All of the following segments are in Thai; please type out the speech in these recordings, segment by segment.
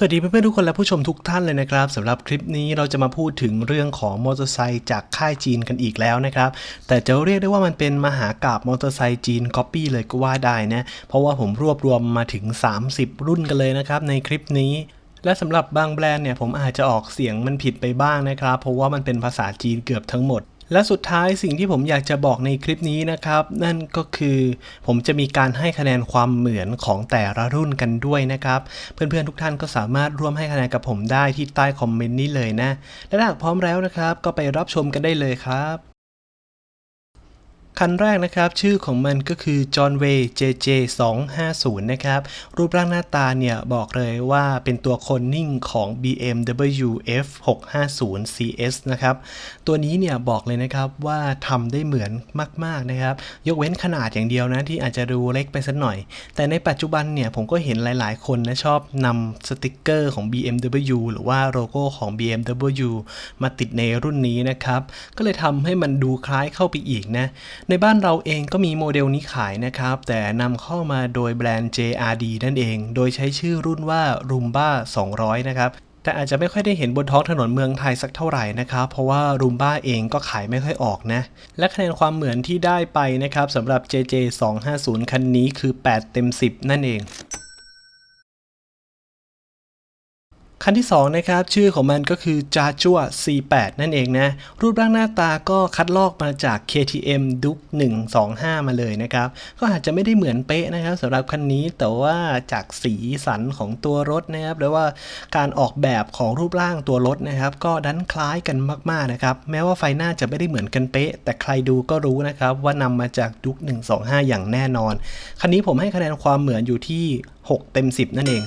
สวัสดีเพื่อนๆทุกคนและผู้ชมทุกท่านเลยนะครับสำหรับคลิปนี้เราจะมาพูดถึงเรื่องของมอเตอร์ไซค์จากค่ายจีนกันอีกแล้วนะครับแต่จะเรียกได้ว่ามันเป็นมหากราบมอเตอร์ไซค์จีนก๊อปปี้เลยก็ว่าได้นะเพราะว่าผมรวบรวมมาถึง 30 รุ่นกันเลยนะครับในคลิปนี้และสำหรับบางแบรนด์เนี่ยผมอาจจะออกเสียงมันผิดไปบ้างนะครับ เพราะว่ามันเป็นภาษาจีนเกือบทั้งหมด และสุดท้ายสิ่งที่ผมอยากจะบอกในคลิปนี้นะครับ นั่นก็คือผมจะมีการให้คะแนนความเหมือนของแต่ละรุ่นกันด้วยนะครับ เพื่อนๆทุกท่านก็สามารถร่วมให้คะแนนกับผมได้ที่ใต้คอมเมนต์นี้เลยนะ และหากพร้อมแล้วนะครับ ก็ไปรับชมกันได้เลยครับ คันแรกนะครับชื่อของมันก็คือ John Way JJ 250นะครับรูปร่างหน้าตาเนี่ยบอกเลยว่าเป็นตัวคนนิ่งของ BMW F 650 CS นะครับตัวนี้เนี่ยบอกเลยนะครับว่าทำได้เหมือนมากๆนะครับยกเว้นขนาดอย่างเดียวนะที่อาจจะดูเล็กไปสักหน่อย แต่ในปัจจุบันเนี่ยผมก็เห็นหลายๆ คนนะชอบนำสติกเกอร์ของ BMW หรือว่าโลโก้ของ BMW มาติดในรุ่นนี้นะครับก็เลยทำให้มันดูคล้ายเข้าไปอีกนะในบ้านเราเองก็มีโมเดลนี้ขายนะครับ แต่นำเข้ามาโดยแบรนด์ JRD นั่นเอง โดยใช้ชื่อรุ่นว่า Rumba 200 นะครับแต่อาจจะไม่ค่อยได้เห็นบนท้องถนนเมืองไทยสักเท่าไหร่นะครับ เพราะว่ารูมบ้าเองก็ขายไม่ค่อยออกนะ และคะแนนความเหมือนที่ได้ไปนะครับสำหรับ JJ 250คันนี้คือ 8 เต็ม 10 นั่นเอง คันที่2นะครับชื่อของมันก็คือ j a j u a C8 นั่นเองนะ รูปร่างหน้าตาก็คัดลอกมาจาก KTM Duke 125 มาเลยนะครับ ก็อาจจะไม่ได้เหมือนเป๊ะนะครับสำหรับคันนี้แต่ว่าจากสีสันของตัวรถนะครับหรือว่าการออกแบบของรูปร่างตัวรถนะครับ ก็ดันคล้ายกันมากๆนะครับ แม้ว่าไฟหน้าจะไม่ได้เหมือนกันเป๊ะ แต่ใครดูก็รู้นะครับว่านำมาจาก Duke 125 อย่างแน่นอน คันนี้ผมให้คะแนนความเหมือนอยู่ที่ 6 เต็ม 10 นั่นเอง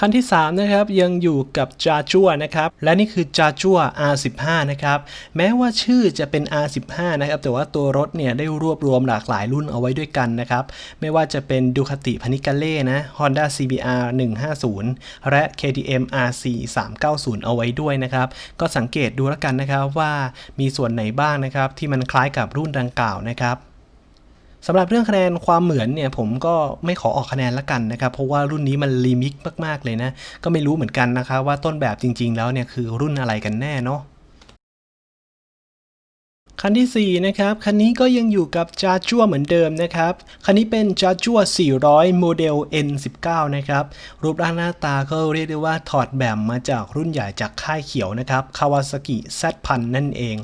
คันที่ 3 นะครับ ยังอยู่กับจาจัวนะครับ และนี่คือจาจัว R15 นะครับ แม้ว่าชื่อจะเป็น R15 นะครับ แต่ว่าตัวรถเนี่ยได้รวบรวมหลากหลายรุ่นเอาไว้ด้วยกันนะครับ ไม่ว่าจะเป็น Ducati Panigale นะ Honda CBR 150 และ KTM RC 390 เอาไว้ด้วยนะครับ ก็สังเกตดูแล้วกันนะครับว่ามีส่วนไหนบ้างนะครับที่มันคล้ายกับรุ่นดังกล่าวนะครับ สำหรับเรื่องคะแนนความเหมือนเนี่ยผมก็ไม่ขอออกคะแนนละกันนะครับ เพราะว่ารุ่นนี้มันลิมิกมากๆเลยนะ ก็ไม่รู้เหมือนกันนะครับว่าต้นแบบจริง ๆ แล้วเนี่ยคือรุ่นอะไรกันแน่เนาะ คันที่ 4 นะครับ คันนี้ก็ยังอยู่กับจาจั่วเหมือนเดิมนะครับ คันนี้เป็นจาจั่ว400 โมเดล N19 นะครับ รูปร่างหน้าตาก็เรียกได้ว่าถอดแบบมาจากรุ่นใหญ่จากค่ายเขียวนะครับคาวาซากิ Z1000 นั่นเอง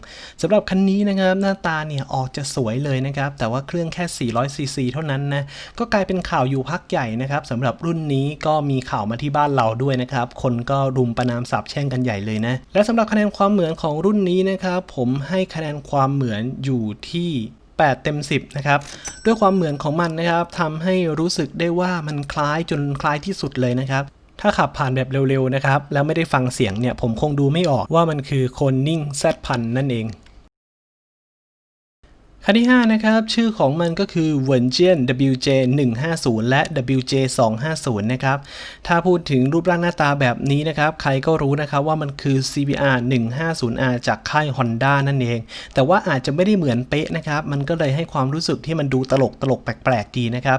สำหรับคันนี้นะครับหน้าตาเนี่ยออกจะสวยเลยนะครับ แต่ว่าเครื่องแค่ 400 ซีซีเท่านั้นนะ ก็กลายเป็นข่าวอยู่พักใหญ่นะครับสำหรับรุ่นนี้ก็มีข่าวมาที่บ้านเราด้วยนะครับ คนก็รุมประนามสาบแช่งกันใหญ่เลยนะ และสำหรับคะแนนความเหมือนของรุ่นนี้นะครับผมให้คะแนนความความเหมือนอยู่ที่ 8 เต็ม 10 นะครับ ด้วยความเหมือนของมันนะครับทำให้รู้สึกได้ว่ามันคล้ายจนคล้ายที่สุดเลยนะครับ ถ้าขับผ่านแบบเร็วๆนะครับ แล้วไม่ได้ฟังเสียงเนี่ยผมคงดูไม่ออกว่ามันคือคนนิ่งแซดพันนั่นเอง คันที่ 5 นะครับ ชื่อของมันก็คือ w e n g i a n WJ 150 และ WJ 250นะครับ ถ้าพูดถึงรูปร่างหน้าตาแบบนี้นะครับ ใครก็รู้นะครับว่ามันคือ CBR 150R จากค่าย Honda นั่นเอง แต่ว่าอาจจะไม่ได้เหมือนเป๊ะนะครับ มันก็เลยให้ความรู้สึกที่มันดูตลกตลกแปลกๆดีนะครับ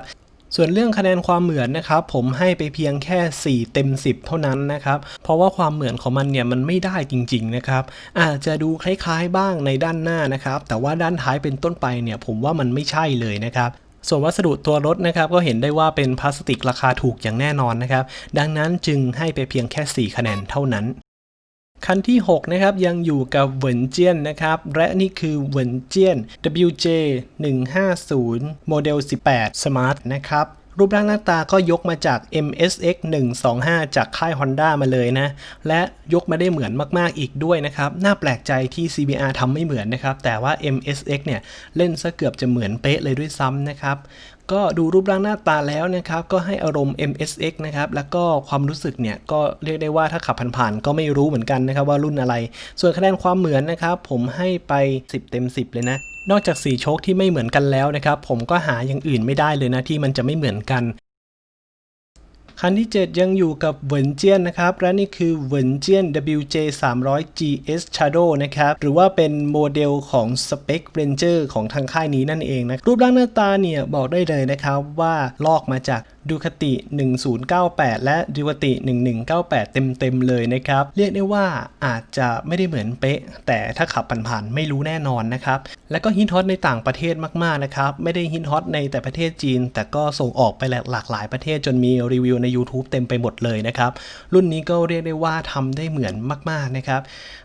ส่วนเรื่องคะแนนความเหมือนนะครับผมให้ไปเพียงแค่ 4 เต็ม 10 เท่านั้นนะครับเพราะว่าความเหมือนของมันเนี่ยมันไม่ได้จริงๆนะครับอาจจะดูคล้ายๆบ้างในด้านหน้านะครับแต่ว่าด้านท้ายเป็นต้นไปเนี่ยผมว่ามันไม่ใช่เลยนะครับส่วนวัสดุตัวรถนะครับก็เห็นได้ว่าเป็นพลาสติกราคาถูกอย่างแน่นอนนะครับดังนั้นจึงให้ไปเพียงแค่ 4 คะแนนเท่านั้น คันที่ 6 นะครับ ยังอยู่กับเวินเจียนนะครับ และนี่คือเวินเจียน WJ 150โมเดล 18 Smart นะครับรูปร่างหน้าตาก็ยกมาจาก MSX 125 จากค่าย Honda มาเลยนะ และยกมาได้เหมือนมาก ๆ อีกด้วยนะครับ น่าแปลกใจที่ CBR ทำไม่เหมือนนะครับ แต่ว่า MSX เนี่ย เล่นซะเกือบจะเหมือนเป๊ะเลยด้วยซ้ำนะครับ ก็ดูรูปร่างหน้าตาแล้วนะครับก็ให้อารมณ์ MSX นะครับแล้วก็ความรู้สึกเนี่ยก็เรียกได้ว่าถ้าขับผ่านๆก็ไม่รู้เหมือนกันนะครับว่ารุ่นอะไร ส่วนคะแนนความเหมือนนะครับผมให้ไป 10 เต็ม 10 เลยนะนอกจากสีโชคที่ไม่เหมือนกันแล้วนะครับผมก็หาอย่างอื่นไม่ได้เลยนะที่มันจะไม่เหมือนกัน คันที่ 7 ยังอยู่กับเวนเจียนนะครับ และนี่คือเวนเจียน WJ 300 GS Shadow นะครับ หรือว่าเป็นโมเดลของ Spec Ranger ของทางค่ายนี้นั่นเองนะ รูปร่างหน้าตาเนี่ย บอกได้เลยนะครับว่าลอกมาจาก ดูคติ 1098 และดูคติ 1198 เต็มๆเลยนะครับ เรียกได้ว่าอาจจะไม่ได้เหมือนเป๊ะ แต่ถ้าขับผ่านๆไม่รู้แน่นอนนะครับ แล้วก็ฮิตฮอตในต่างประเทศมากๆนะครับ ไม่ได้ฮิตฮอตในแต่ประเทศจีน แต่ก็ส่งออกไปหลากหลายประเทศจนมีรีวิวใน YouTube เต็มไปหมดเลยนะครับ รุ่นนี้ก็เรียกได้ว่าทำได้เหมือนมากๆนะครับ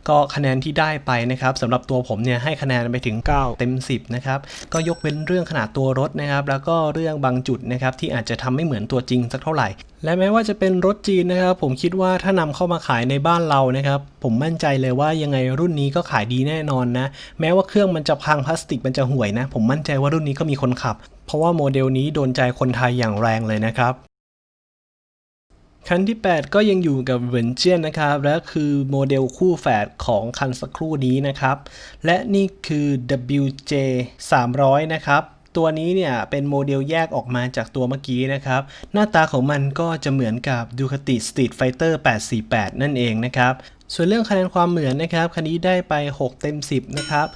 ก็คะแนนที่ได้ไปนะครับสำหรับตัวผมเนี่ยให้คะแนนไปถึง 9 เต็ม 10 นะครับ ก็ยกเว้นเรื่องขนาดตัวรถนะครับ แล้วก็เรื่องบางจุดนะครับที่อาจจะทำไม่เหมือนตัวจริงสักเท่าไหร่ และแม้ว่าจะเป็นรถจีนนะครับ ผมคิดว่าถ้านำเข้ามาขายในบ้านเรานะครับ ผมมั่นใจเลยว่ายังไงรุ่นนี้ก็ขายดีแน่นอนนะ แม้ว่าเครื่องมันจะพังพลาสติกมันจะห่วยนะ ผมมั่นใจว่ารุ่นนี้ก็มีคนขับ เพราะว่าโมเดลนี้โดนใจคนไทยอย่างแรงเลยนะครับคันที่ 8 ก็ยังอยู่กับเวนเจียนนะครับ และคือโมเดลคู่แฝดของคันสักครู่นี้นะครับ และนี่คือ WJ 300 นะครับ ตัวนี้เนี่ยเป็นโมเดลแยกออกมาจากตัวเมื่อกี้นะครับ หน้าตาของมันก็จะเหมือนกับ Ducati Street Fighter 848 นั่นเองนะครับส่วนเรื่องคะแนนความเหมือนนะครับ คันนี้ได้ไป 6 เต็ม 10 นะครับ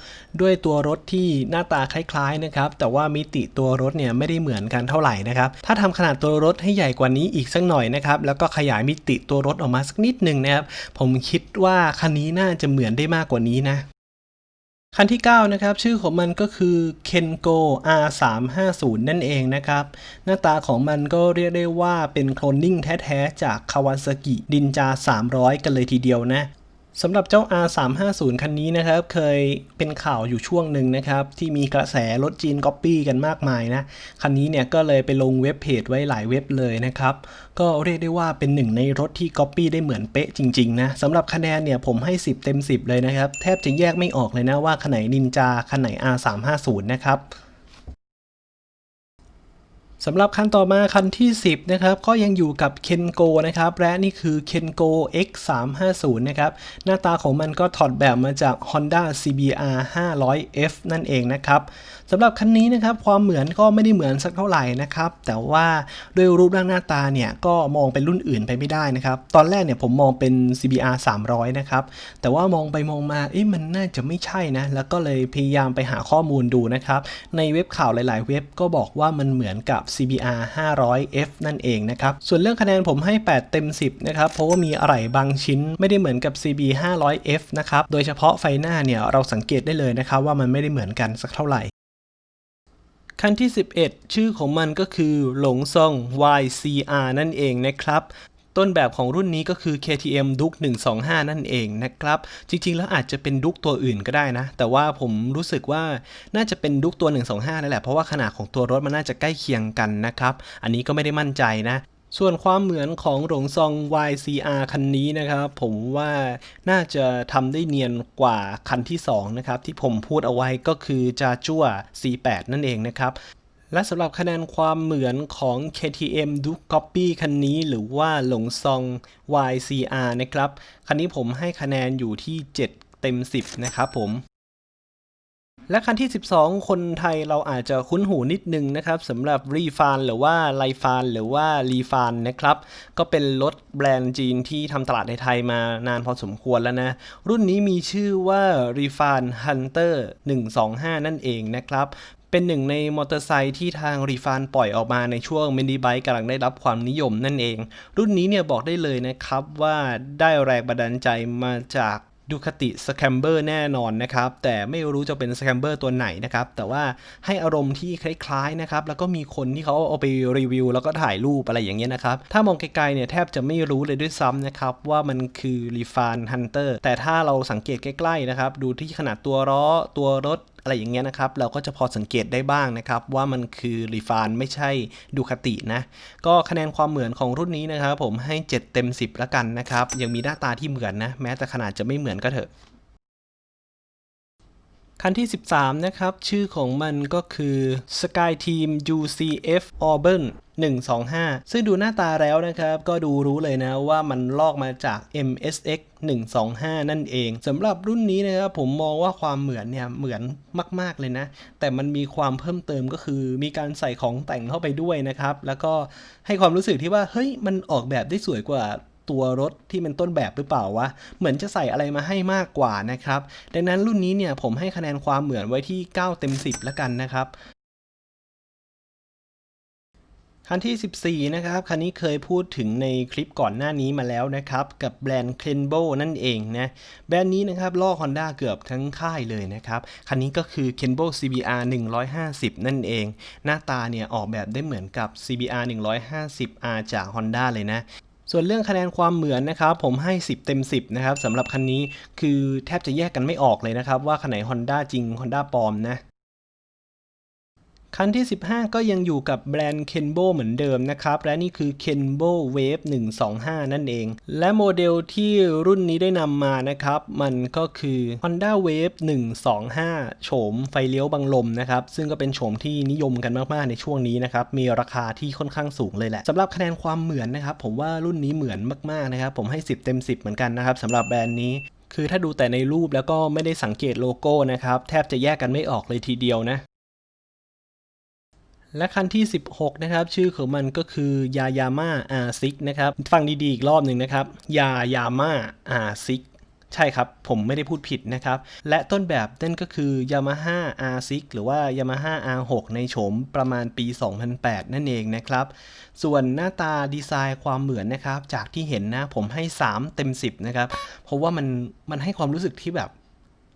ด้วยตัวรถที่หน้าตาคล้ายๆนะครับ แต่ว่ามิติตัวรถเนี่ยไม่ได้เหมือนกันเท่าไหร่นะครับ ถ้าทำขนาดตัวรถให้ใหญ่กว่านี้อีกสักหน่อยนะครับ แล้วก็ขยายมิติตัวรถออกมาสักนิดหนึ่งนะครับ ผมคิดว่าคันนี้น่าจะเหมือนได้มากกว่านี้นะ คันที่ 9 นะครับ ชื่อของมันก็คือ Kengo R350 นั่นเองนะครับ หน้าตาของมันก็เรียกได้ว่าเป็นโคลนนิ่งแท้ ๆ จาก Kawasaki Ninja 300 กันเลยทีเดียวนะ สำหรับเจ้า R350 คันนี้นะครับ เคยเป็นข่าวอยู่ช่วงหนึ่งนะครับ ที่มีกระแสรถจีนก๊อปปี้กันมากมายนะ คันนี้เนี่ยก็เลยไปลงเว็บเพจไว้หลายเว็บเลยนะครับ ก็เรียกได้ว่าเป็นหนึ่งในรถที่ก๊อปปี้ได้เหมือนเป๊ะจริงๆนะสำหรับคะแนนเนี่ยผมให้ 10 เต็ม 10 เลยนะครับ แทบจะแยกไม่ออกเลยนะว่าคันไหนนินจาคันไหน R350 นะครับ สำหรับคันต่อมาคันที่ 10 นะครับ ก็ยังอยู่กับ Kengo นะครับ และนี่คือ Kengo X350 นะครับ หน้าตาของมันก็ถอดแบบมาจาก Honda CBR 500F นั่นเองนะครับสำหรับคันนี้นะครับ ความเหมือนก็ไม่ได้เหมือนสักเท่าไหร่นะครับ แต่ว่าด้วยรูปร่างหน้าตาเนี่ย ก็มองเป็นรุ่นอื่นไปไม่ได้นะครับ ตอนแรกเนี่ยผมมองเป็น CBR 300 นะครับ แต่ว่ามองไปมองมาเอ๊ะมันน่าจะไม่ใช่นะ แล้วก็เลยพยายามไปหาข้อมูลดูนะครับ ในเว็บข่าวหลาย ๆ เว็บก็บอกว่ามันเหมือนกับ CBR 500F นั่นเองนะครับส่วนเรื่องคะแนนผมให้ 8 เต็ม 10 นะครับ เพราะว่ามีอะไรบางชิ้นไม่ได้เหมือนกับ CB 500F นะครับ โดยเฉพาะไฟหน้าเนี่ยเราสังเกตได้เลยนะครับว่ามันไม่ได้เหมือนกันสักเท่าไหร่คันที่ 11 ชื่อของมันก็คือหลงซอง YCR นั่นเองนะครับ ต้นแบบของรุ่นนี้ก็คือ KTM Duke 125 นั่นเองนะครับ จริงๆ แล้วอาจจะเป็นดุกตัวอื่นก็ได้นะ แต่ว่าผมรู้สึกว่าน่าจะเป็นดุกตัว 125นั่นแหละ เพราะว่าขนาดของตัวรถมันน่าจะใกล้เคียงกันนะครับ อันนี้ก็ไม่ได้มั่นใจนะส่วนความเหมือนของหลงซอง YCR คันนี้นะครับ ผมว่าน่าจะทำได้เนียนกว่าคันที่ 2 นะครับ ที่ผมพูดเอาไว้ก็คือจาจั่ว C8 นั่นเองนะครับ และสำหรับคะแนนความเหมือนของ KTM Duke Copy คันนี้หรือว่าหลงซอง YCR นะครับ คันนี้ผมให้คะแนนอยู่ที่ 7 เต็ม 10 นะครับผมและคันที่ 12 คนไทยเราอาจจะคุ้นหูนิดนึงนะครับสำหรับรีฟานหรือว่าไลฟานหรือว่ารีฟานนะครับ ก็เป็นรถแบรนด์จีนที่ทำตลาดในไทยมานานพอสมควรแล้วนะ รุ่นนี้มีชื่อว่า r e f a n Hunter 125 นั่นเองนะครับ เป็นหนึ่งในมอเตอร์ไซค์ที่ทางรีฟานปล่อยออกมาในช่วงมินิไบค์กำลังได้รับความนิยมนั่นเอง รุ่นนี้เนี่ยบอกได้เลยนะครับว่าได้แรงบันดาลใจมาจากดูคติสแคมเบอร์แน่นอนนะครับ แต่ไม่รู้จะเป็นสแคมเบอร์ตัวไหนนะครับ แต่ว่าให้อารมณ์ที่คล้ายๆนะครับ แล้วก็มีคนที่เขาเอาไปรีวิว แล้วก็ถ่ายรูปอะไรอย่างเงี้ยนะครับ ถ้ามองไกลๆเนี่ยแทบจะไม่รู้เลยด้วยซ้ำนะครับ ว่ามันคือรีฟานฮันเตอร์แต่ถ้าเราสังเกตใกล้ๆนะครับ ดูที่ขนาดตัวล้อตัวรถ อะไรอย่างเงี้ยนะครับ เราก็จะพอสังเกตได้บ้างนะครับ ว่ามันคือรีฟานไม่ใช่ดูคตินะ ก็คะแนนความเหมือนของรุ่นนี้นะครับ ผมให้ 7 เต็ม 10แล้วกันนะครับ ยังมีหน้าตาที่เหมือนนะ แม้แต่ขนาดจะไม่เหมือนก็เถอะ คันที่ 13 นะครับ ชื่อของมันก็คือ Sky Team UCF Auburn 125 ซึ่งดูหน้าตาแล้วนะครับ ก็ดูรู้เลยนะว่ามันลอกมาจาก MSX 125 นั่นเองสำหรับรุ่นนี้นะครับผมมองว่าความเหมือนเนี่ยเหมือนมาก ๆ เลยนะ แต่มันมีความเพิ่มเติมก็คือ มีการใส่ของแต่งเข้าไปด้วยนะครับ แล้วก็ให้ความรู้สึกที่ว่าเฮ้ยมันออกแบบได้สวยกว่า ตัวรถที่เป็นต้นแบบหรือเปล่าวะ เหมือนจะใส่อะไรมาให้มากกว่านะครับ ดังนั้นรุ่นนี้เนี่ยผมให้คะแนนความเหมือนไว้ที่ 9 เต็ม 10 แล้วกันนะครับคันที่ 14 นะครับ คันนี้เคยพูดถึงในคลิปก่อนหน้านี้มาแล้วนะครับ กับแบรนด์ c l e n b o นั่นเองนะ แบรนด์นี้นะครับลอก Honda เกือบทั้งค่ายเลยนะครับ คันนี้ก็คือ c l e n b o CBR 150 นั่นเอง หน้าตาเนี่ยออกแบบได้เหมือนกับ CBR 150R จาก Honda เลยนะ ส่วนเรื่องคะแนนความเหมือนนะครับผมให้ 10 เต็ม 10 นะครับสำหรับคันนี้คือแทบจะแยกกันไม่ออกเลยนะครับ ว่าคันไหน Honda จริง Honda ปลอมนะ คันที่ 15 ก็ยังอยู่กับแบรนด์ Kenbo เหมือนเดิมนะครับ และนี่คือ Kenbo Wave 125 นั่นเอง และโมเดลที่รุ่นนี้ได้นำมานะครับ มันก็คือ Honda Wave 125 โฉมไฟเลี้ยวบังลมนะครับ ซึ่งก็เป็นโฉมที่นิยมกันมากๆในช่วงนี้นะครับ มีราคาที่ค่อนข้างสูงเลยแหละสำหรับคะแนนความเหมือนนะครับ ผมว่ารุ่นนี้เหมือนมากๆนะครับ ผมให้ 10 เต็ม 10 เหมือนกันนะครับสำหรับแบรนด์นี้คือถ้าดูแต่ในรูปแล้วก็ไม่ได้สังเกตโลโก้นะครับ แทบจะแยกกันไม่ออกเลยทีเดียวนะ และคันที่ 16 นะครับ ชื่อของมันก็คือยายาม่า R6 นะครับ ฟังดีๆ อีกรอบหนึ่งนะครับยายาม่า R6 ใช่ครับ ผมไม่ได้พูดผิดนะครับ และต้นแบบนั่นก็คือ Yamaha R6 หรือว่า Yamaha R6 ในโฉมประมาณปี 2008 นั่นเองนะครับ ส่วนหน้าตาดีไซน์ความเหมือนนะครับ จากที่เห็นนะผมให้ 3 เต็ม 10 นะครับ เพราะว่ามันมันให้ความรู้สึกที่แบบ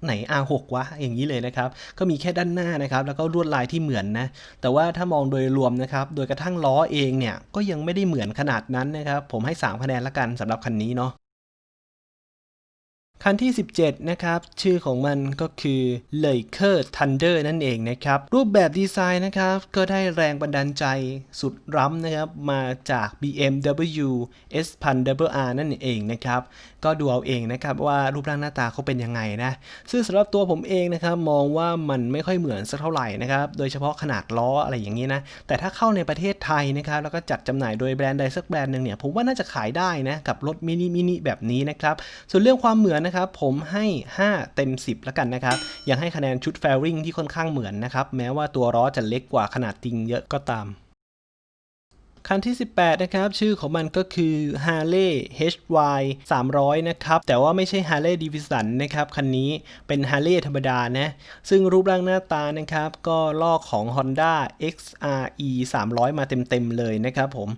ไหน R6 วะ อย่างนี้เลยนะครับ ก็มีแค่ด้านหน้านะครับ แล้วก็ลวดลายที่เหมือนนะ แต่ว่าถ้ามองโดยรวมนะครับ โดยกระทั่งล้อเองเนี่ย ก็ยังไม่ได้เหมือนขนาดนั้นนะครับ ผมให้ 3 คะแนนละกันสำหรับคันนี้เนาะ คันที่ 17 นะครับ ชื่อของมันก็คือ l e i k e r Thunder นั่นเองนะครับ รูปแบบดีไซน์นะครับ ก็ได้แรงบันดาลใจสุดล้ำนะครับ มาจาก BMW S 1 0 0 R นั่นเองนะครับ ก็ดูเอาเองนะครับว่ารูปร่างหน้าตาเขาเป็นยังไงนะ ซึ่งสำหรับตัวผมเองนะครับ มองว่ามันไม่ค่อยเหมือนสักเท่าไหร่นะครับ โดยเฉพาะขนาดล้ออะไรอย่างนี้นะ แต่ถ้าเข้าในประเทศไทยนะครับแล้วก็จัดจำหน่ายโดยแบรนด์ใดสักแบรนด์หนึ่งเนี่ยผมว่าน่าจะขายได้นะกับรถมินิมินิแบบนี้นะครับส่วนเรื่องความเหมือนนะครับ ผมให้ 5 เต็ม 10 แล้วกันนะครับ ยังให้คะแนนชุดแฟริงที่ค่อนข้างเหมือนนะครับ แม้ว่าตัวล้อจะเล็กกว่าขนาดจริงเยอะก็ตาม คันที่ 18 นะครับ ชื่อของมันก็คือ Harley HY 300 นะครับ แต่ว่าไม่ใช่ Harley Davidson นะครับ คันนี้เป็น Harley ธรรมดานะ ซึ่งรูปร่างหน้าตานะครับ ก็ลอกของ Honda XRE 300 มาเต็มๆเลยนะครับผม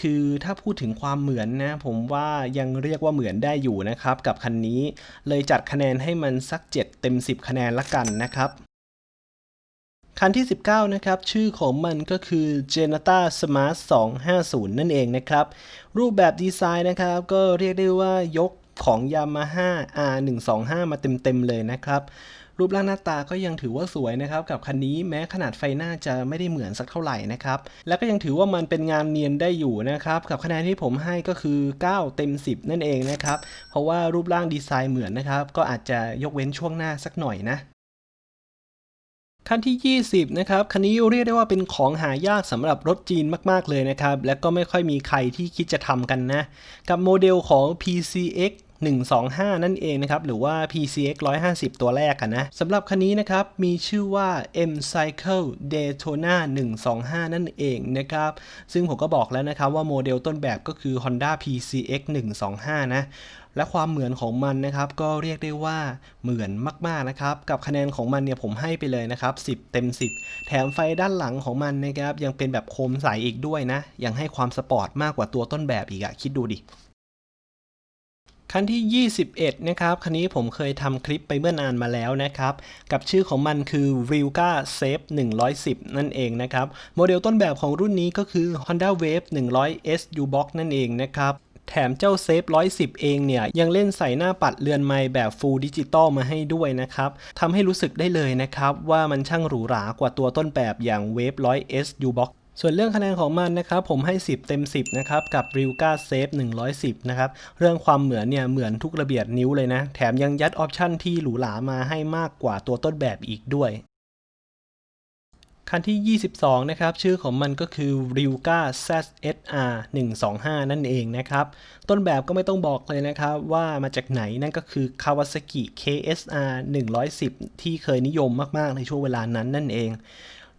คือถ้าพูดถึงความเหมือนนะ ผมว่ายังเรียกว่าเหมือนได้อยู่นะครับ กับคันนี้ เลยจัดคะแนนให้มันสัก 7 เต็ม 10 คะแนนละกันนะครับ คันที่ 19 นะครับ ชื่อของมันก็คือ Genata Smart 250 นั่นเองนะครับ รูปแบบดีไซน์นะครับ ก็เรียกได้ว่ายกของ Yamaha R125 มาเต็มๆเลยนะครับ รูปร่างหน้าตาก็ยังถือว่าสวยนะครับ กับคันนี้แม้ขนาดไฟหน้าจะไม่ได้เหมือนสักเท่าไหร่นะครับ แล้วก็ยังถือว่ามันเป็นงานเนียนได้อยู่นะครับ กับคะแนนที่ผมให้ก็คือ 9 เต็ม 10 นั่นเองนะครับ เพราะว่ารูปร่างดีไซน์เหมือนนะครับ ก็อาจจะยกเว้นช่วงหน้าสักหน่อยนะ คันที่ 20 นะครับ คันนี้เรียกได้ว่าเป็นของหายากสำหรับรถจีนมาก ๆ เลยนะครับ และก็ไม่ค่อยมีใครที่คิดจะทำกันนะ กับโมเดลของ PCX 125 นั่นเองนะครับ หรือว่า PCX 150 ตัวแรกกันนะสำหรับคันนี้นะครับ มีชื่อว่า M Cycle Daytona 125 นั่นเองนะครับ ซึ่งผมก็บอกแล้วนะครับว่าโมเดลต้นแบบก็คือ Honda PCX 125 นะและความเหมือนของมันนะครับก็เรียกได้ว่าเหมือนมากๆนะครับกับคะแนนของมันเนี่ยผมให้ไปเลยนะครับ10 เต็ม 10 แถมไฟด้านหลังของมันนะครับยังเป็นแบบโคมใสอีกด้วยนะยังให้ความสปอร์ตมากกว่าตัวต้นแบบอีกอะคิดดูดิ คันที่ 21 นะครับคันนี้ผมเคยทำคลิปไปเมื่อนานมาแล้วนะครับ กับชื่อของมันคือ r i l g a Safe 110 นั่นเองนะครับ โมเดลต้นแบบของรุ่นนี้ก็คือ Honda Wave 100 S U-Box นั่นเองนะครับแถมเจ้าเซฟ110 เองเนี่ย ยังเล่นใส่หน้าปัดเรือนไม้แบบ Full Digital มาให้ด้วยนะครับทำให้รู้สึกได้เลยนะครับ ว่ามันช่างหรูหรากว่าตัวต้นแบบอย่าง Wave 100 S U-Box ส่วนเรื่องคะแนนของมันนะครับผมให้ 10 เต็ม 10 นะครับ กับ r i l g a Safe 110 นะครับ เรื่องความเหมือนเนี่ยเหมือนทุกระเบียดนิ้วเลยนะ แถมยังยัดออปชั่นที่หรูหรามาให้มากกว่าตัวต้นแบบอีกด้วย คันที่ 22 นะครับ ชื่อของมันก็คือ r i l g a ZSR 125 นั่นเองนะครับ ต้นแบบก็ไม่ต้องบอกเลยนะครับ ว่ามาจากไหนนั่นก็คือ Kawasaki KSR 110 ที่เคยนิยมมากๆในช่วงเวลานั้นนั่นเอง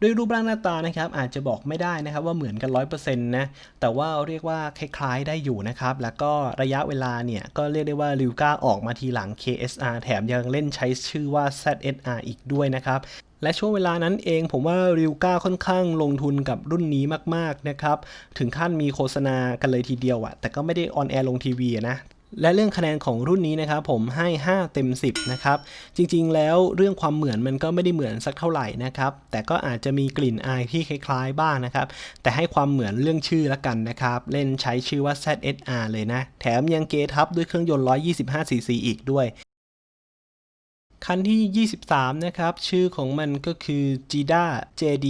ด้วยรูปร่างหน้าตานะครับอาจจะบอกไม่ได้นะครับว่าเหมือนกัน 100%นะแต่ว่าเรียกว่าคล้ายๆได้อยู่นะครับ แล้วก็ระยะเวลาเนี่ย ก็เรียกได้ว่าริวก้าออกมาทีหลัง KSR แถมยังเล่นใช้ชื่อว่า ZSR อีกด้วยนะครับและช่วงเวลานั้นเองผมว่าริวก้าค่อนข้างลงทุนกับรุ่นนี้มาก ๆ นะครับ ถึงขั้นมีโฆษณากันเลยทีเดียวอะแต่ก็ไม่ได้ออนแอร์ลงทีวีอะนะ และเรื่องคะแนนของรุ่นนี้นะครับผมให้ 5 เต็ม 10 นะครับ จริงๆ แล้วเรื่องความเหมือนมันก็ไม่ได้เหมือนสักเท่าไหร่นะครับ แต่ก็อาจจะมีกลิ่นอายที่คล้ายๆ บ้างนะครับ แต่ให้ความเหมือนเรื่องชื่อละกันนะครับ เล่นใช้ชื่อว่า ZSR เลยนะ แถมยังเกทับด้วยเครื่องยนต์ 125cc อีกด้วย คันที่ 23 นะครับ ชื่อของมันก็คือ JIDA JD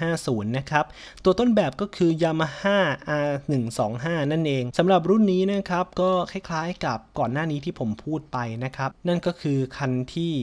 250นะครับ ตัวต้นแบบก็คือ Yamaha R125 นั่นเองสำหรับรุ่นนี้นะครับ ก็คล้ายๆกับก่อนหน้านี้ที่ผมพูดไปนะครับ นั่นก็คือคันที่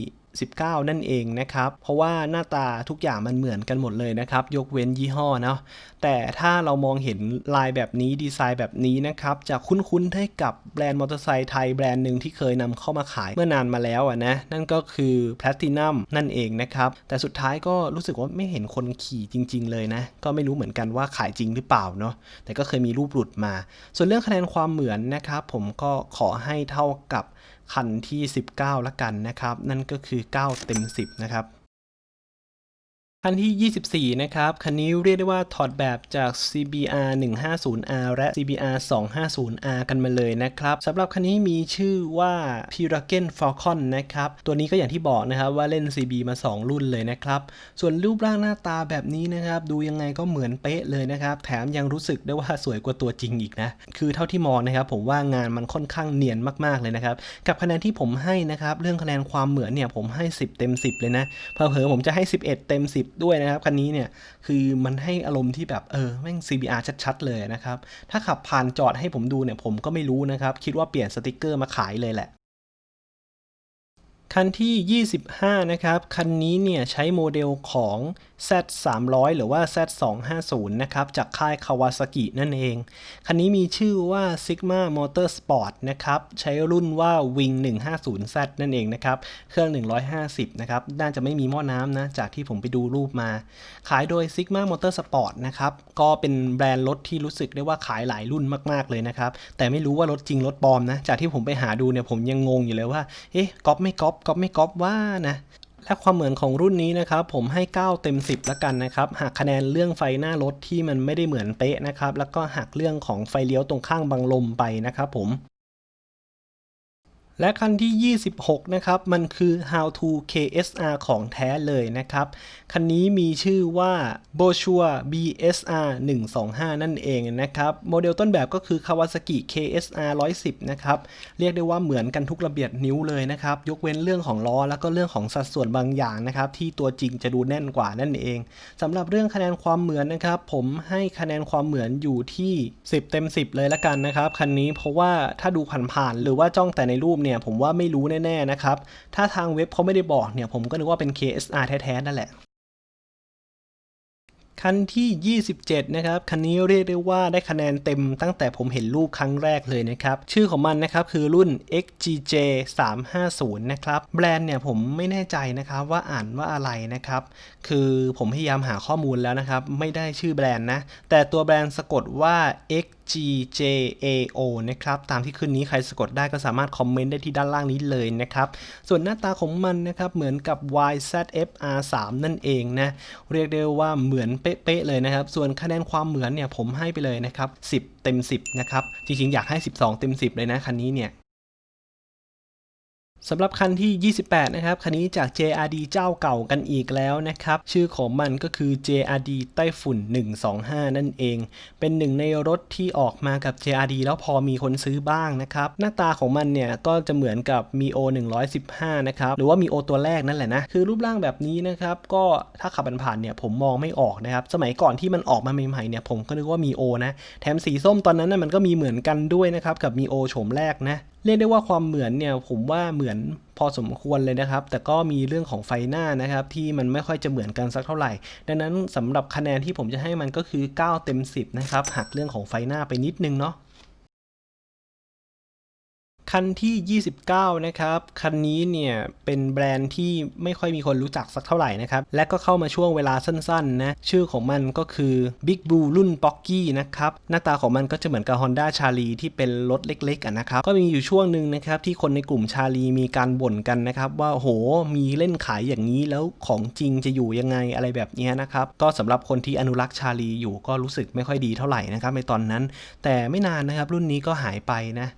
19 นั่นเองนะครับ เพราะว่าหน้าตาทุกอย่างมันเหมือนกันหมดเลยนะครับ ยกเว้นยี่ห้อเนาะแต่ถ้าเรามองเห็นลายแบบนี้ดีไซน์แบบนี้นะครับ จะคุ้นๆให้กับแบรนด์มอเตอร์ไซค์ไทยแบรนด์หนึ่งที่เคยนำเข้ามาขายเมื่อนานมาแล้วอะนะนั่นก็คือ Platinum นั่นเองนะครับ แต่สุดท้ายก็รู้สึกว่าไม่เห็นคนขี่จริง ๆ เลยนะ ก็ไม่รู้เหมือนกันว่าขายจริงหรือเปล่าเนาะแต่ก็เคยมีรูปหลุดมา ส่วนเรื่องคะแนนความเหมือนนะครับผมก็ขอให้เท่ากับ คันที่ 19 ละกันนะครับ นั่นก็คือ 9 เต็ม 10 นะครับ คันที่ 24 นะครับ คันนี้เรียกได้ว่าถอดแบบจาก CBR 150R และ CBR 250R กันมาเลยนะครับสำหรับคันนี้มีชื่อว่า p i r a g e n Falcon นะครับ ตัวนี้ก็อย่างที่บอกนะครับว่าเล่น CB มา 2 รุ่นเลยนะครับ ส่วนรูปร่างหน้าตาแบบนี้นะครับ ดูยังไงก็เหมือนเป๊ะเลยนะครับ แถมยังรู้สึกได้ว่าสวยกว่าตัวจริงอีกนะ คือเท่าที่มองนะครับ ผมว่างานมันค่อนข้างเนียนมากๆเลยนะครับ กับคะแนนที่ผมให้นะครับ เรื่องคะแนนความเหมือนเนี่ยผมให้ 10 เต็ม 10 เลยนะเผลอผมจะให้ 11 เต็ม 10ด้วยนะครับ คันนี้เนี่ยคือมันให้อารมณ์ที่แบบเออแม่ง CBR ชัดๆเลยนะครับ ถ้าขับผ่านจอดให้ผมดูเนี่ยผมก็ไม่รู้นะครับ คิดว่าเปลี่ยนสติกเกอร์มาขายเลยแหละคันที่ 25 นะครับ คันนี้เนี่ยใช้โมเดลของ Z 3 0 0 หรือว่า Z 2 5 0 นะครับ จากค่าย Kawasaki นั่นเอง คันนี้มีชื่อว่า Sigma Motorsport นะครับ ใช้รุ่นว่า Wing 150Z นั่นเองนะครับ เครื่อง 150 นะครับ น่าจะไม่มีหม้อน้ำนะ จากที่ผมไปดูรูปมา ขายโดย Sigma Motorsport นะครับ ก็เป็นแบรนด์รถที่รู้สึกได้ว่าขายหลายรุ่นมากๆเลยนะครับ แต่ไม่รู้ว่ารถจริงรถปลอมนะ จากที่ผมไปหาดูเนี่ยผมยังงงอยู่เลยว่า เอ๊ะก๊อปไม่ก๊อปก๊อปไม่ก๊อปว่านะ และความเหมือนของรุ่นนี้นะครับผมให้ 9 เต็ม 10แล้วกันนะครับหักคะแนนเรื่องไฟหน้ารถที่มันไม่ได้เหมือนเป๊ะนะครับแล้วก็หักเรื่องของไฟเลี้ยวตรงข้างบังลมไปนะครับผม และคันที่ 26 นะครับ มันคือ How to KSR ของแท้เลยนะครับ คันนี้มีชื่อว่า b o s h u a BSR 125 นั่นเองนะครับ โมเดลต้นแบบก็คือ Kawasaki KSR 110 นะครับ เรียกได้ว่าเหมือนกันทุกระเบียดนิ้วเลยนะครับ ยกเว้นเรื่องของล้อ แล้วก็เรื่องของสัดส่วนบางอย่างนะครับ ที่ตัวจริงจะดูแน่นกว่านั่นเองสำหรับเรื่องคะแนนความเหมือนนะครับ ผมให้คะแนนความเหมือนอยู่ที่ 10 เต็ม 10 เลยละกันนะครับ คันนี้เพราะว่าถ้าดูผ่านๆหรือว่าจ้องแต่ในรูปเนี่ยผมว่าไม่รู้แน่ๆนะครับ ถ้าทางเว็บเขาไม่ได้บอกเนี่ยผมก็นึกว่าเป็น KSR แท้ๆนั่นแหละคันที่ 27 นะครับ คันนี้เรียกได้ว่าได้คะแนนเต็มตั้งแต่ผมเห็นรูปครั้งแรกเลยนะครับ ชื่อของมันนะครับคือรุ่น XGJ 350 นะครับ แบรนด์เนี่ยผมไม่แน่ใจนะครับว่าอ่านว่าอะไรนะครับ คือผมพยายามหาข้อมูลแล้วนะครับ ไม่ได้ชื่อแบรนด์นะ แต่ตัวแบรนด์สะกดว่า X GJAO นะครับ ตามที่ขึ้นนี้ใครสะกดได้ก็สามารถคอมเมนต์ได้ที่ด้านล่างนี้เลยนะครับ ส่วนหน้าตาของมันนะครับ เหมือนกับ YZF-R3 นั่นเองนะ เรียกได้ว่าเหมือนเป๊ะๆเลยนะครับ ส่วนคะแนนความเหมือนเนี่ยผมให้ไปเลยนะครับ 10 เต็ม 10 นะครับ จริงๆ อยากให้ 12 เต็ม 10 เลยนะคันนี้เนี่ย สำหรับคันที่ 28 นะครับ คันนี้จาก JRD เจ้าเก่ากันอีกแล้วนะครับ ชื่อของมันก็คือ JRD ไต้ฝุ่น 125 นั่นเอง เป็นหนึ่งในรถที่ออกมากับ JRD แล้วพอมีคนซื้อบ้างนะครับ หน้าตาของมันเนี่ย ก็จะเหมือนกับ Mio 115 นะครับ หรือว่า Mio ตัวแรกนั่นแหละนะ คือรูปร่างแบบนี้นะครับ ก็ถ้าขับผ่านๆเนี่ยผมมองไม่ออกนะครับ สมัยก่อนที่มันออกมาใหม่ๆเนี่ยผมก็นึกว่า Mio นะ แถมสีส้มตอนนั้นน่ะมันก็มีเหมือนกันด้วยนะครับกับ Mio โฉมแรกนะ เรียกได้ว่าความเหมือนเนี่ยผมว่าเหมือนพอสมควรเลยนะครับ แต่ก็มีเรื่องของไฟหน้านะครับที่มันไม่ค่อยจะเหมือนกันสักเท่าไหร่ ดังนั้นสำหรับคะแนนที่ผมจะให้มันก็คือ 9 เต็ม 10 นะครับหักเรื่องของไฟหน้าไปนิดนึงเนาะ คันที่ 29 นะครับ คันนี้เนี่ยเป็นแบรนด์ที่ไม่ค่อยมีคนรู้จักสักเท่าไหร่นะครับ และก็เข้ามาช่วงเวลาสั้นๆนะ ชื่อของมันก็คือ Big Blue รุ่น p o c k y นะครับ หน้าตาของมันก็จะเหมือนกับ Honda c h a r l i ที่เป็นรถเล็กๆนะครับ ก็มีอยู่ช่วงหนึ่งนะครับที่คนในกลุ่มชาลีมีการบ่นกันนะครับ ว่าโหมีเล่นขายอย่างนี้แล้วของจริงจะอยู่ยังไงอะไรแบบนี้นะครับ ก็สำหรับคนที่อนุรักษ์ชาลีอยู่ก็รู้สึกไม่ค่อยดีเท่าไหร่นะครับในตอนนั้น แต่ไม่นานนะครับรุ่นนี้ก็หายไปนะ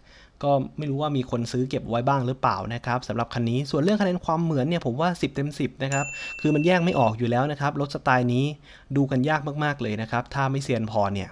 ก็ไม่รู้ว่ามีคนซื้อเก็บไว้บ้างหรือเปล่านะครับสำหรับคันนี้ส่วนเรื่องคะแนนความเหมือนเนี่ยผมว่า 10 เต็ม 10 นะครับ คือมันแยกไม่ออกอยู่แล้วนะครับรถสไตล์นี้ดูกันยากมากๆเลยนะครับ ถ้าไม่เซียนพอเนี่ย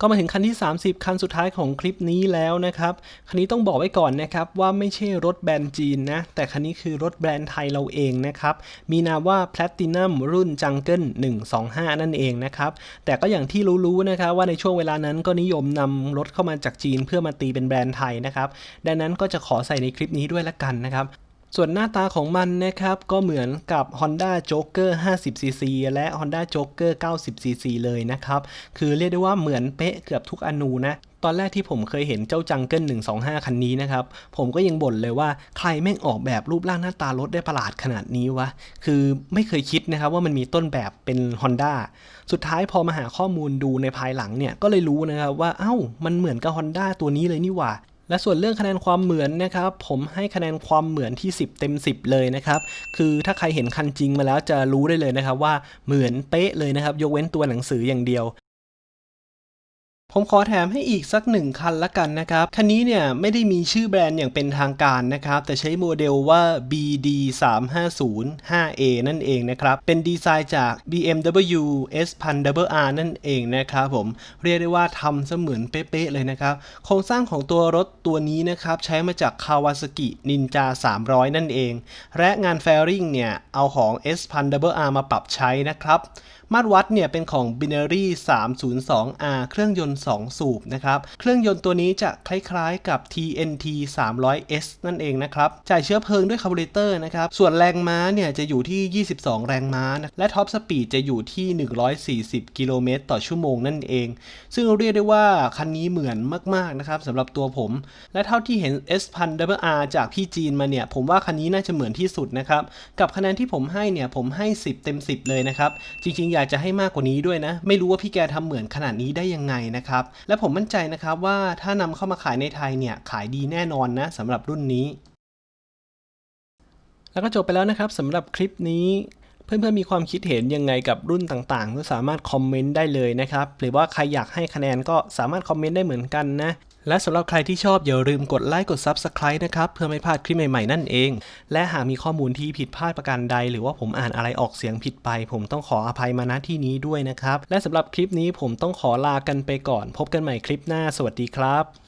ก็มาถึงคันที่ 30 คันสุดท้ายของคลิปนี้แล้วนะครับ คันนี้ต้องบอกไว้ก่อนนะครับว่าไม่ใช่รถแบรนด์จีนนะ แต่คันนี้คือรถแบรนด์ไทยเราเองนะครับ มีนามว่า Platinum รุ่น Jungle 125 นั่นเองนะครับ แต่ก็อย่างที่รู้ๆนะครับว่าในช่วงเวลานั้นก็นิยมนำรถเข้ามาจากจีนเพื่อมาตีเป็นแบรนด์ไทยนะครับ ดังนั้นก็จะขอใส่ในคลิปนี้ด้วยละกันนะครับ ส่วนหน้าตาของมันนะครับก็เหมือนกับ Honda Joker 50cc และ Honda Joker 90cc เลยนะครับ คือเรียกได้ว่าเหมือนเป๊ะเกือบทุกอนูนะตอนแรกที่ผมเคยเห็นเจ้าจังเกิล125 คันนี้นะครับ ผมก็ยังบ่นเลยว่าใครแม่งออกแบบรูปร่างหน้าตารถได้ประหลาดขนาดนี้วะ คือไม่เคยคิดนะครับว่ามันมีต้นแบบเป็น Honda สุดท้ายพอมาหาข้อมูลดูในภายหลังเนี่ย ก็เลยรู้นะครับว่าเอ้ามันเหมือนกับ Honda ตัวนี้เลยนี่หว่า และส่วนเรื่องคะแนนความเหมือนนะครับ ผมให้คะแนนความเหมือนที่ 10 เต็ม 10 เลยนะครับ คือถ้าใครเห็นคันจริงมาแล้วจะรู้ได้เลยนะครับว่าเหมือนเป๊ะเลยนะครับ ยกเว้นตัวหนังสืออย่างเดียว ผมขอแถมให้อีกสักหนึ่งคันละกันนะครับ คันนี้เนี่ยไม่ได้มีชื่อแบรนด์อย่างเป็นทางการนะครับ แต่ใช้โมเดลว่า BD 3 5 0 5A นั่นเองนะครับ เป็นดีไซน์จาก BMW S 1000 R นั่นเองนะครับผม เรียกได้ว่าทำเสมือนเป๊ะๆเลยนะครับ โครงสร้างของตัวรถตัวนี้นะครับ ใช้มาจาก Kawasaki Ninja 300 นั่นเอง และงานแฟริงเนี่ย เอาของ S 1000 R มาปรับใช้นะครับ มาตรวัดเนี่ยเป็นของ Binary 302R เครื่องยนต์2 สูบนะครับ เครื่องยนต์ตัวนี้จะคล้ายๆกับ TNT 300S นั่นเองนะครับ จ่ายเชื้อเพลิงด้วยคาร์บูเรเตอร์นะครับ ส่วนแรงม้าเนี่ยจะอยู่ที่ 22 แรงม้านะและท็อปสปีดจะอยู่ที่ 140 กิโลเมตรต่อชั่วโมงนั่นเอง ซึ่งเรียกได้ว่าคันนี้เหมือนมากๆนะครับสำหรับตัวผม และเท่าที่เห็น S 1000 R จากพี่จีนมาเนี่ย ผมว่าคันนี้น่าจะเหมือนที่สุดนะครับ กับคะแนนที่ผมให้เนี่ยผมให้ 10 เต็ม 10 เลยนะครับ จริงๆ อยากจะให้มากกว่านี้ด้วยนะ ไม่รู้ว่าพี่แกทำเหมือนขนาดนี้ได้ยังไงนะครับ และผมมั่นใจนะครับว่าถ้านำเข้ามาขายในไทยเนี่ยขายดีแน่นอนนะสำหรับรุ่นนี้ แล้วก็จบไปแล้วนะครับสำหรับคลิปนี้เพื่อนๆมีความคิดเห็นยังไงกับรุ่นต่างๆ ก็สามารถคอมเมนต์ได้เลยนะครับ หรือว่าใครอยากให้คะแนนก็สามารถคอมเมนต์ได้เหมือนกันนะ และสำหรับใครที่ชอบอย่าลืมกดไลค์กด Subscribe นะครับ เพื่อไม่พลาดคลิปใหม่ๆนั่นเอง และหากมีข้อมูลที่ผิดพลาดประการใด หรือว่าผมอ่านอะไรออกเสียงผิดไป ผมต้องขออภัยมาณที่นี้ด้วยนะครับ และสำหรับคลิปนี้ผมต้องขอลากันไปก่อน พบกันใหม่คลิปหน้า สวัสดีครับ